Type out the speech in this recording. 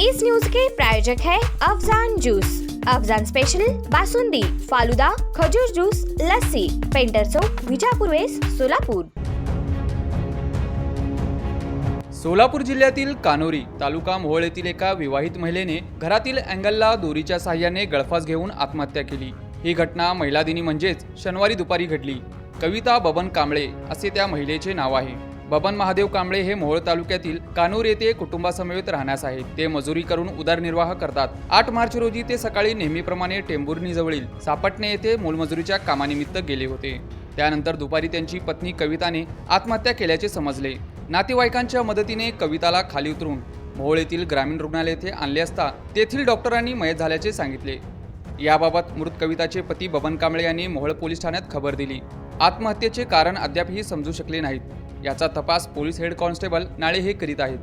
इस news के प्रायोजक है अफजान जूस। अफजान स्पेशल बासुंदी फालुदा खजूर जूस लस्सी पेंटर चौक विजापूर वेस सोलापूर। सोलापूर जिल्ह्यातील कानोरी तालुका मोहोळ येथील एका विवाहित महिलेने घरातील अँगलला दोरीच्या साह्याने गळफास घेऊन आत्महत्या केली. ही घटना महिला दिनी म्हणजेच शनिवारी दुपारी घडली. कविता बबन कांबळे असे त्या महिलेचे नाव आहे. बबन महादेव कांबळे हे मोहोळ तालुक्यातील कानूर येथे कुटुंबासमवेत राहण्यास आहेत. ते मजुरी करून उदरनिर्वाह करतात. आठ मार्च रोजी ते सकाळी नेहमीप्रमाणे टेंभुर्णी जवळील सापटणे येथे मोलमजुरीच्या कामानिमित्त गेले होते. त्यानंतर दुपारी त्यांची पत्नी कविताने आत्महत्या केल्याचे समजले. नातेवाईकांच्या मदतीने कविताला खाली उतरून मोहोळ येथील ग्रामीण रुग्णालय येथे आणले असता तेथील डॉक्टरांनी मयत झाल्याचे सांगितले. याबाबत मृत कविताचे पती बबन कांबळे यांनी मोहोळ पोलीस ठाण्यात खबर दिली. आत्महत्येचे कारण अद्यापही समजू शकले नाहीत. याचा तपास पोलीस हेड कॉन्स्टेबल नाळे हे करीत आहेत.